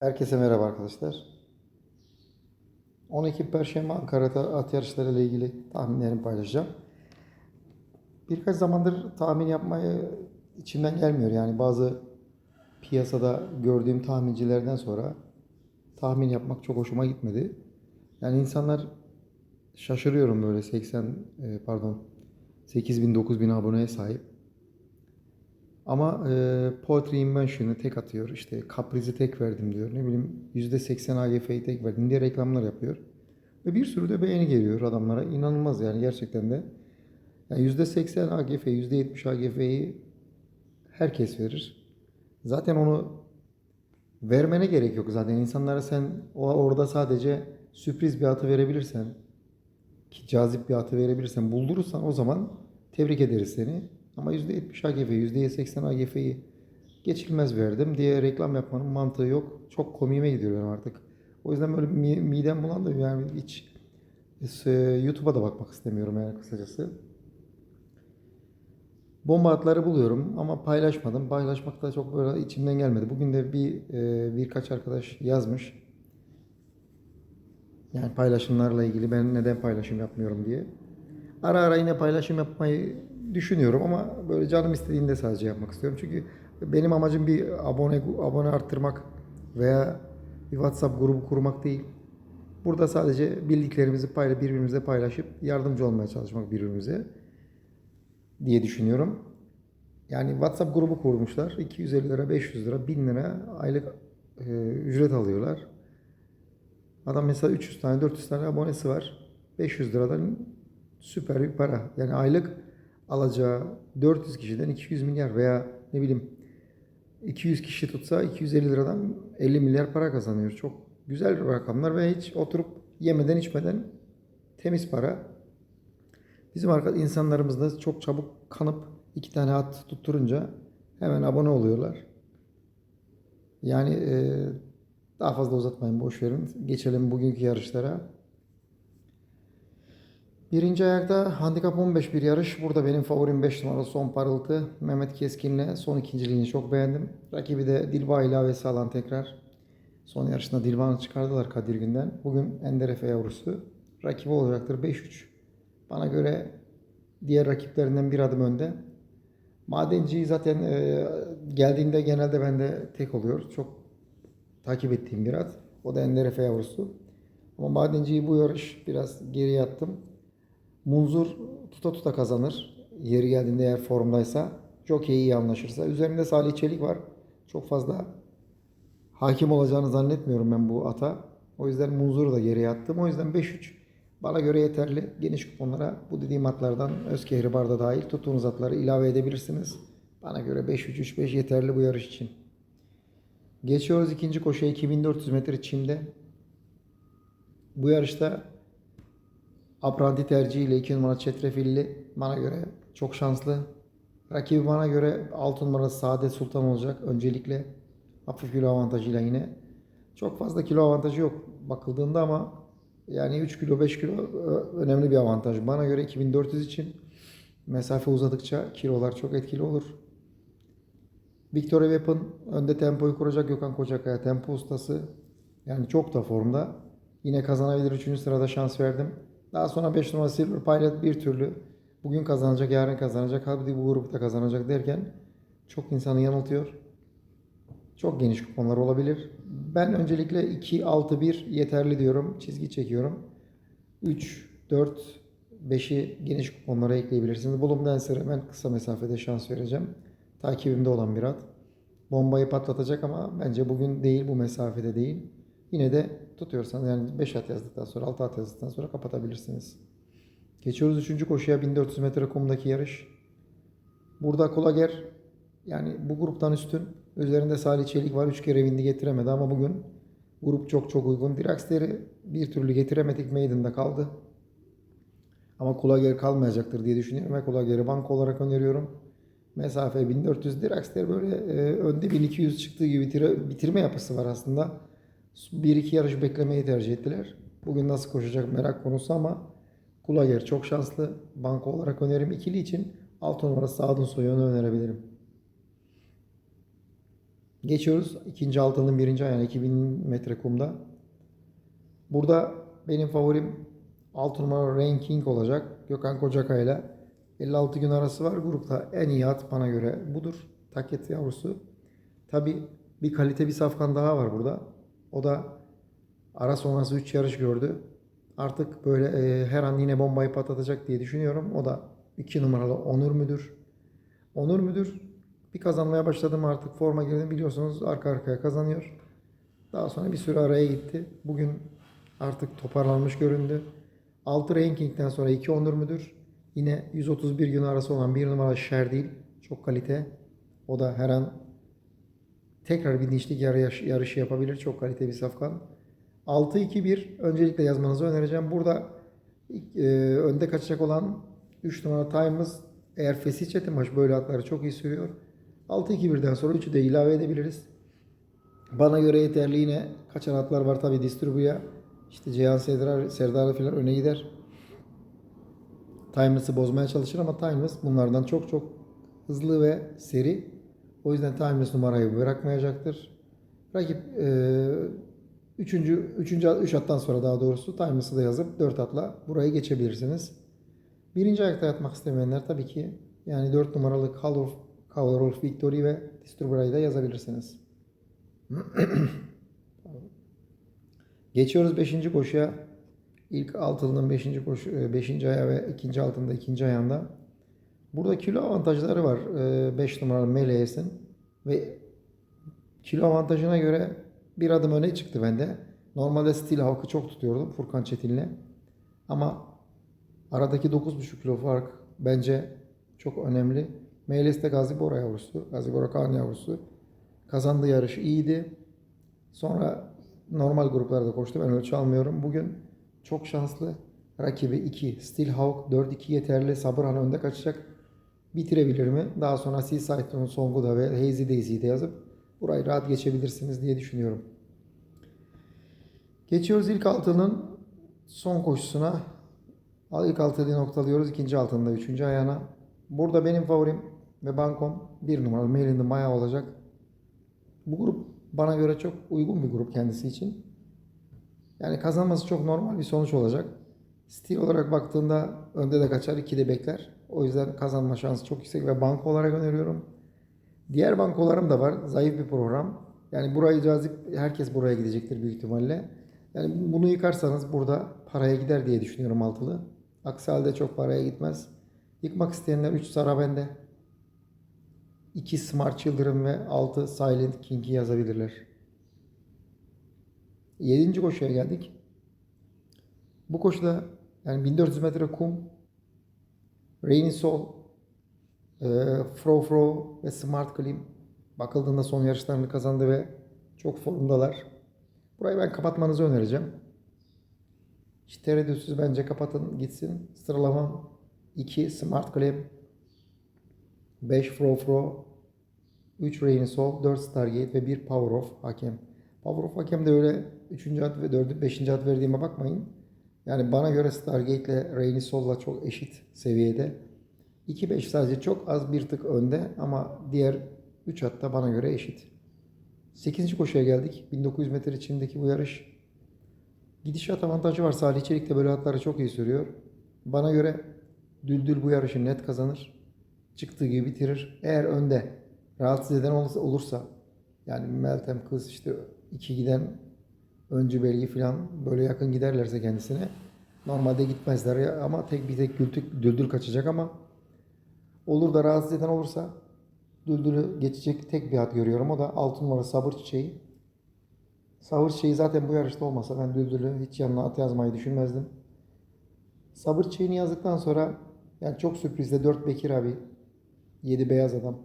Herkese merhaba arkadaşlar. 12 Perşembe Ankara at yarışları ile ilgili tahminlerimi paylaşacağım. Birkaç zamandır tahmin yapmayı içimden gelmiyor. Yani bazı piyasada gördüğüm tahmincilerden sonra tahmin yapmak çok hoşuma gitmedi. Yani insanlar şaşırıyorum böyle 80 e, pardon 8000 9000 aboneye sahip. Ama e, Poetry Invention'ı tek atıyor. İşte Capriz'i tek verdim diyor. Ne bileyim %80 AGF'yi tek verdim diye reklamlar yapıyor. Ve bir sürü de beğeni geliyor adamlara. İnanılmaz yani gerçekten de. Yani %80 AGF, %70 AGF'yi herkes verir. Zaten onu vermene gerek yok zaten. İnsanlara sen orada sadece sürpriz bir atı verebilirsen ki cazip bir atı verebilirsen buldurursan o zaman tebrik ederiz seni. Ama %70 AGF, %80 AGF'yi geçilmez verdim diye reklam yapmanın mantığı yok. Çok komiğime gidiyor benim artık. O yüzden böyle mi- midem bulandı yani hiç e, YouTube'a da bakmak istemiyorum yani kısacası. Bomba atları buluyorum ama paylaşmadım. Paylaşmak da çok böyle içimden gelmedi. Bugün de bir e, birkaç arkadaş yazmış. Yani paylaşımlarla ilgili ben neden paylaşım yapmıyorum diye. Ara ara yine paylaşım yapmayı düşünüyorum ama böyle canım istediğinde sadece yapmak istiyorum. Çünkü benim amacım bir abone abone arttırmak veya bir WhatsApp grubu kurmak değil. Burada sadece bildiklerimizi payla birbirimize paylaşıp yardımcı olmaya çalışmak birbirimize diye düşünüyorum. Yani WhatsApp grubu kurmuşlar. 250 lira, 500 lira, 1000 lira aylık e, ücret alıyorlar. Adam mesela 300 tane, 400 tane abonesi var. 500 liradan süper bir para. Yani aylık alacağı 400 kişiden 200 milyar veya ne bileyim 200 kişi tutsa 250 liradan 50 milyar para kazanıyor. Çok güzel rakamlar ve hiç oturup yemeden içmeden temiz para. Bizim arka insanlarımız da çok çabuk kanıp iki tane at tutturunca hemen abone oluyorlar. Yani daha fazla uzatmayın boş verin. Geçelim bugünkü yarışlara. Birinci ayakta handikap 15 bir yarış. Burada benim favorim 5 numaralı son parıltı. Mehmet Keskin'le son ikinciliğini çok beğendim. Rakibi de Dilba ilavesi alan tekrar. Son yarışında Dilba'nı çıkardılar Kadir Günden. Bugün Ender Efe yavrusu. Rakibi olacaktır 5-3. Bana göre diğer rakiplerinden bir adım önde. Madenciyi zaten e, geldiğinde genelde bende tek oluyor. Çok takip ettiğim bir at. O da Ender Efe yavrusu. Ama Madenciyi bu yarış biraz geriye attım. Munzur tuta tuta kazanır. Yeri geldiğinde eğer formdaysa. Jockey iyi anlaşırsa. Üzerinde Salih Çelik var. Çok fazla hakim olacağını zannetmiyorum ben bu ata. O yüzden Munzur'u da geriye attım. O yüzden 5-3 bana göre yeterli. Geniş kuponlara bu dediğim atlardan Özkehri Barda dahil tuttuğunuz atları ilave edebilirsiniz. Bana göre 5-3-3-5 yeterli bu yarış için. Geçiyoruz ikinci koşuya 2400 metre çimde. Bu yarışta Apranti tercihiyle 2 numara Çetrefilli bana göre çok şanslı. Rakibi bana göre 6 numara Saadet Sultan olacak. Öncelikle hafif kilo avantajıyla yine. Çok fazla kilo avantajı yok bakıldığında ama yani 3 kilo 5 kilo ö- önemli bir avantaj. Bana göre 2400 için mesafe uzadıkça kilolar çok etkili olur. Victoria Weapon önde tempoyu kuracak Gökhan Kocakaya tempo ustası. Yani çok da formda. Yine kazanabilir 3. sırada şans verdim. Daha sonra 5 numara Silver Pilot bir türlü bugün kazanacak, yarın kazanacak, hadi bu grupta kazanacak derken çok insanı yanıltıyor. Çok geniş kuponlar olabilir. Ben öncelikle 2 6 1 yeterli diyorum. Çizgi çekiyorum. 3 4 5'i geniş kuponlara ekleyebilirsiniz. Bulum Dancer'a ben kısa mesafede şans vereceğim. Takibimde olan bir at. Bombayı patlatacak ama bence bugün değil bu mesafede değil. Yine de tutuyorsanız yani 5 at yazdıktan sonra 6 at yazdıktan sonra kapatabilirsiniz. Geçiyoruz 3. koşuya 1400 metre kumdaki yarış. Burada Kolager yani bu gruptan üstün. Üzerinde Salih Çelik var. 3 kere bindi getiremedi ama bugün grup çok çok uygun. Draxler'i bir türlü getiremedik. Maiden'da kaldı. Ama Kulager kalmayacaktır diye düşünüyorum ve Kulager'i bank olarak öneriyorum. Mesafe 1400 Draxler böyle e, önde 1200 çıktığı gibi bitirme yapısı var aslında. Bir iki yarış beklemeyi tercih ettiler. Bugün nasıl koşacak merak konusu ama Kulager çok şanslı. Banka olarak önerim ikili için 6 numara Sadun Soyun'u önerebilirim. Geçiyoruz ikinci altının birinci ayağına 2000 metre kumda. Burada benim favorim 6 numara ranking olacak. Gökhan Kocakay ile 56 gün arası var. Grupta en iyi at bana göre budur. Taket yavrusu. Tabi bir kalite bir safkan daha var burada. O da ara sonrası 3 yarış gördü. Artık böyle e, her an yine bombayı patlatacak diye düşünüyorum. O da 2 numaralı Onur Müdür. Onur Müdür bir kazanmaya başladım artık forma girdim biliyorsunuz arka arkaya kazanıyor. Daha sonra bir süre araya gitti. Bugün artık toparlanmış göründü. 6 rankingden sonra 2 Onur Müdür. Yine 131 gün arası olan bir numara Şerdil. Çok kalite. O da her an tekrar bir dişlik yarı- yarışı yapabilir. Çok kalite bir safkan. 6-2-1 öncelikle yazmanızı önereceğim. Burada e, önde kaçacak olan 3 numara Time'ımız eğer Fesih Çetinbaş böyle atları çok iyi sürüyor. 6-2-1'den sonra 3'ü de ilave edebiliriz. Bana göre yeterli yine kaçan atlar var tabi Distribu'ya. İşte Ceyhan Serdar, Serdar'ı falan öne gider. Timeless'ı bozmaya çalışır ama Timeless bunlardan çok çok hızlı ve seri. O yüzden Timeless numarayı bırakmayacaktır. Rakip e, üçüncü, üçüncü, üç attan sonra daha doğrusu Timeless'ı da yazıp dört atla burayı geçebilirsiniz. Birinci ayakta yatmak istemeyenler tabii ki yani 4 numaralı Color of, Color of Victory ve Distribu'yu da yazabilirsiniz. Geçiyoruz 5. koşuya. İlk altılının 5. koşu 5. ayağı ve ikinci altında ikinci ayağında. Burada kilo avantajları var 5 numaralı Meleğes'in ve kilo avantajına göre bir adım öne çıktı bende. Normalde stil halkı çok tutuyordum Furkan Çetin'le. Ama aradaki 9,5 kilo fark bence çok önemli. Meyles de Gazi Bora yavrusu, Gazi Bora Kaan yavrusu. Kazandığı yarış iyiydi. Sonra normal gruplarda koştu. Ben ölçü almıyorum. Bugün çok şanslı. Rakibi 2. Steel Hawk 4-2 yeterli. Sabırhan önde kaçacak. Bitirebilir mi? Daha sonra Seaside'ın Songu'da ve Hazy Daisy'yi de yazıp burayı rahat geçebilirsiniz diye düşünüyorum. Geçiyoruz ilk altının son koşusuna. İlk altıyı noktalıyoruz. ikinci altında üçüncü ayağına. Burada benim favorim ve bankom bir numaralı Maryland Maya olacak. Bu grup bana göre çok uygun bir grup kendisi için. Yani kazanması çok normal bir sonuç olacak. Stil olarak baktığında önde de kaçar, iki de bekler. O yüzden kazanma şansı çok yüksek ve banko olarak öneriyorum. Diğer bankolarım da var. Zayıf bir program. Yani burayı cazip, herkes buraya gidecektir büyük ihtimalle. Yani bunu yıkarsanız burada paraya gider diye düşünüyorum altılı. Aksi halde çok paraya gitmez. Yıkmak isteyenler 3 Sarabende, 2 Smart Children ve 6 Silent King'i yazabilirler. 7. koşuya geldik. Bu koşuda yani 1400 metre kum, Rainy Soul, e, Fro Fro ve Smart Clean bakıldığında son yarışlarını kazandı ve çok formdalar. Burayı ben kapatmanızı önereceğim. Hiç tereddütsüz bence kapatın gitsin. Sıralamam 2 Smart Clamp 5 Fro Fro 3 Rainy Soul 4 Stargate ve 1 Power of Hakem. Power of Hakem de öyle 3. ad ve 4. 5. ad verdiğime bakmayın. Yani bana göre Stargate ile Rainy Soul'la çok eşit seviyede. 2-5 sadece çok az bir tık önde ama diğer 3 at da bana göre eşit. 8. koşuya geldik. 1900 metre içindeki bu yarış. Gidişat avantajı var. Salih Çelik de böyle atları çok iyi sürüyor. Bana göre Düldül bu yarışı net kazanır. Çıktığı gibi bitirir. Eğer önde rahatsız eden olursa, olursa yani Meltem kız işte iki giden öncü belgi falan böyle yakın giderlerse kendisine normalde gitmezler ama tek bir tek düldül, düldül kaçacak ama olur da rahatsız eden olursa düldülü geçecek tek bir at görüyorum. O da 6 numara sabır çiçeği. Sabır çiçeği zaten bu yarışta olmasa ben düldülü hiç yanına at yazmayı düşünmezdim. Sabır çiçeğini yazdıktan sonra yani çok sürprizde 4 Bekir abi 7 beyaz adam.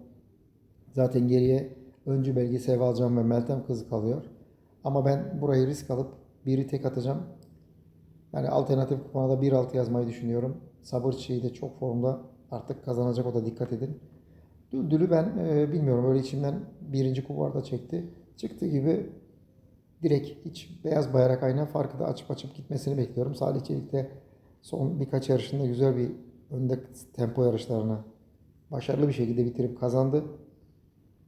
Zaten geriye öncü belge Sevalcan ve Meltem kızı kalıyor. Ama ben burayı risk alıp biri tek atacağım. Yani alternatif kupada 1-6 yazmayı düşünüyorum. Sabır çiği de çok formda. Artık kazanacak o da dikkat edin. Düldül'ü ben e, bilmiyorum öyle içimden birinci kuvarda çekti. Çıktığı gibi direkt hiç beyaz bayrak ayna farkı da açıp açıp gitmesini bekliyorum. Salih Çelik de son birkaç yarışında güzel bir önde tempo yarışlarını başarılı bir şekilde bitirip kazandı.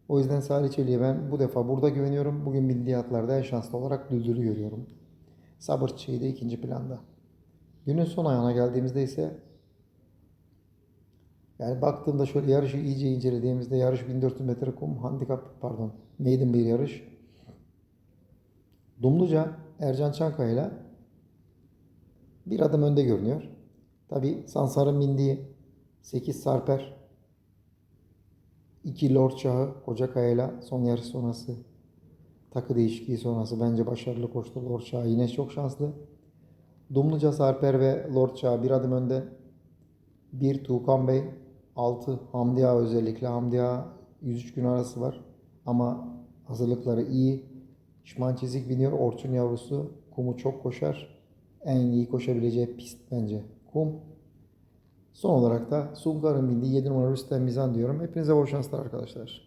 O yüzden Salih Çelik'e ben bu defa burada güveniyorum. Bugün bindiği atlarda en şanslı olarak Düldül'ü görüyorum. Sabır Çiçeği de ikinci planda. Günün son ayağına geldiğimizde ise yani baktığımda şöyle yarışı iyice incelediğimizde yarış 1400 metre kum handikap pardon maiden bir yarış. Dumluca Ercan Çankaya ile bir adım önde görünüyor. Tabi Sansar'ın bindiği 8 Sarper 2 Lord Şahı Kocakaya ile son yarış sonrası takı değişikliği sonrası bence başarılı koştu. Lord Şah yine çok şanslı. Dumluca Sarper ve Lord Şah bir adım önde. 1 Tuğkan Bey 6 Hamdi Ağa özellikle Hamdi Ağa 103 gün arası var. Ama hazırlıkları iyi. Şişman çizik biniyor. Orçun yavrusu. Kumu çok koşar. En iyi koşabileceği pist bence. Kum. Son olarak da Sungar'ın bindiği 7 numara Rüstem Mizan diyorum. Hepinize bol şanslar arkadaşlar.